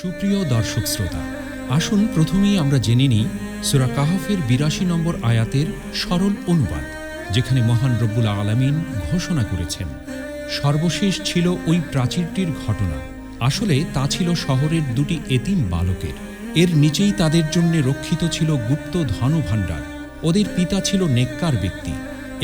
সুপ্রিয় দর্শক শ্রোতা, আসুন প্রথমেই আমরা জেনে নিই সুরা কাহাফের বিরাশি নম্বর আয়াতের সরল অনুবাদ, যেখানে মহান রব্বুল আলামিন ঘোষণা করেছেন, সর্বশেষ ছিল ওই প্রাচীরটির ঘটনা। আসলে তা ছিল শহরের দুটি এতিম বালকের। এর নিচেই তাদের জন্য রক্ষিত ছিল গুপ্ত ধনভাণ্ডার। ওদের পিতা ছিল নেককার ব্যক্তি।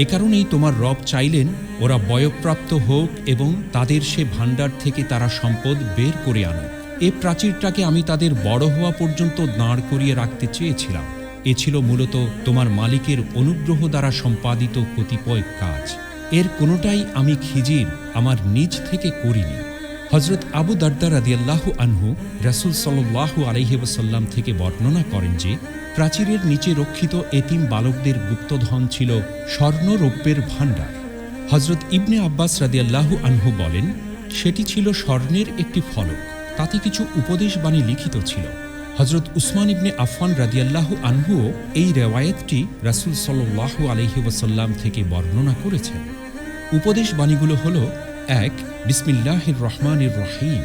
এ কারণেই তোমার রব চাইলেন ওরা বয়প্রাপ্ত হোক এবং তাদের সে ভাণ্ডার থেকে তারা সম্পদ বের করে আনুক। এ প্রাচীরটাকে আমি তাদের বড় হওয়া পর্যন্ত দাঁড় করিয়ে রাখতে চেয়েছিলাম। এ ছিল মূলত তোমার মালিকের অনুগ্রহ দ্বারা সম্পাদিত কতিপয় কাজ। এর কোনোটাই আমি খিজির আমার নিজ থেকে করিনি। হজরত আবু দারদা রাদিয়াল্লাহু আনহু রাসুল সাল্লাহু আলহিবসাল্লাম থেকে বর্ণনা করেন যে, প্রাচীরের নিচে রক্ষিত এতিম বালকদের গুপ্তধন ছিল স্বর্ণ রৌপ্যের ভাণ্ডার। হজরত ইবনে আব্বাস রাদিয়াল্লাহু আনহু বলেন, সেটি ছিল স্বর্ণের একটি ফলক। তাতে কিছু উপদেশবাণী লিখিত ছিল। হজরত উসমান ইবনে আফফান রাদিয়াল্লাহু আনহুও এই রেওয়ায়েতটি রাসুল সাল্লাহু আলহি ওয়াসাল্লাম থেকে বর্ণনা করেছেন। উপদেশবাণীগুলো হল, এক, বিসমিল্লাহির রহমানির রহিম।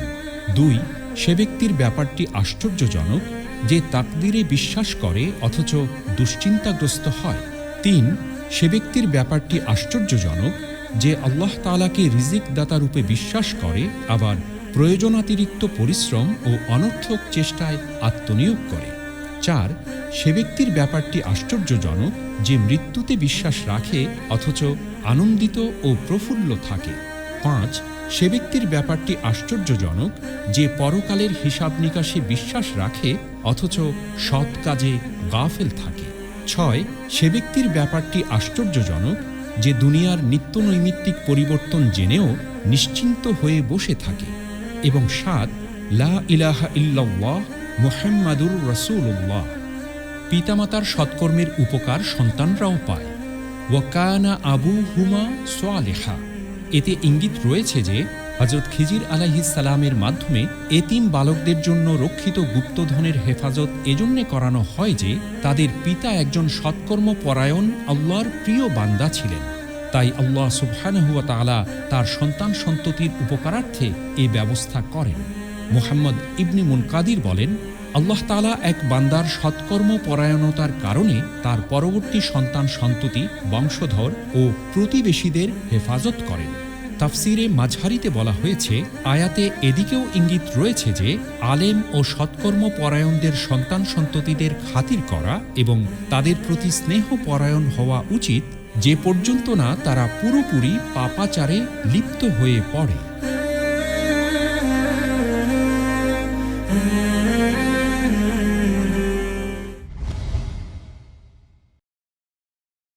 দুই, সে ব্যক্তির ব্যাপারটি আশ্চর্যজনক যে তাকদিরে বিশ্বাস করে অথচ দুশ্চিন্তাগ্রস্ত হয়। তিন, সে ব্যক্তির ব্যাপারটি আশ্চর্যজনক যে আল্লাহ তালাকে রিজিক দাতারূপে বিশ্বাস করে, আবার প্রয়োজনাতিরিক্ত পরিশ্রম ও অনর্থক চেষ্টায় আত্মনিয়োগ করে। চার, সে ব্যক্তির ব্যাপারটি আশ্চর্যজনক যে মৃত্যুতে বিশ্বাস রাখে অথচ আনন্দিত ও প্রফুল্ল থাকে। পাঁচ, সে ব্যক্তির ব্যাপারটি আশ্চর্যজনক যে পরকালের হিসাব নিকাশে বিশ্বাস রাখে অথচ সৎ কাজে গাফেল থাকে। ছয়, সে ব্যক্তির ব্যাপারটি আশ্চর্যজনক যে দুনিয়ার নিত্য নৈমিত্তিক পরিবর্তন জেনেও নিশ্চিন্ত হয়ে বসে থাকে। এবং সাত, লা ইলাহা ইল্লাল্লাহ মুহাম্মাদুর রসুল্লাহ পিতামাতার সৎকর্মের উপকার সন্তানরাও পায়। ওয়াকানা আবু হুমা সোয়ালেহা এতে ইঙ্গিত রয়েছে যে হজরত খিজির আলাহিসাল্লামের মাধ্যমে এতিম বালকদের জন্য রক্ষিত গুপ্তধনের হেফাজত এজন্যে করানো হয় যে, তাদের পিতা একজন সৎকর্ম পরায়ণ আল্লাহর প্রিয় বান্দা ছিলেন। তাই আল্লাহ সুবহানহুয়া তার সন্তান সন্ততির উপকারার্থে এ ব্যবস্থা করেন। মুহাম্মদ ইবনি মুনকাদির বলেন, আল্লাহ তালা এক বান্দার সৎকর্ম পরায়ণতার কারণে তার পরবর্তী সন্তান সন্ততি, বংশধর ও প্রতিবেশীদের হেফাজত করেন। তাফসিরে মাঝহারিতে বলা হয়েছে, আয়াতে এদিকেও ইঙ্গিত রয়েছে যে, আলেম ও সৎকর্ম পরায়ণদের সন্তান সন্ততিদের খাতির করা এবং তাদের প্রতি স্নেহ পরায়ণ হওয়া উচিত যে পর্যন্ত না তারা পুরোপুরি পাপাচারে লিপ্ত হয়ে পড়ে।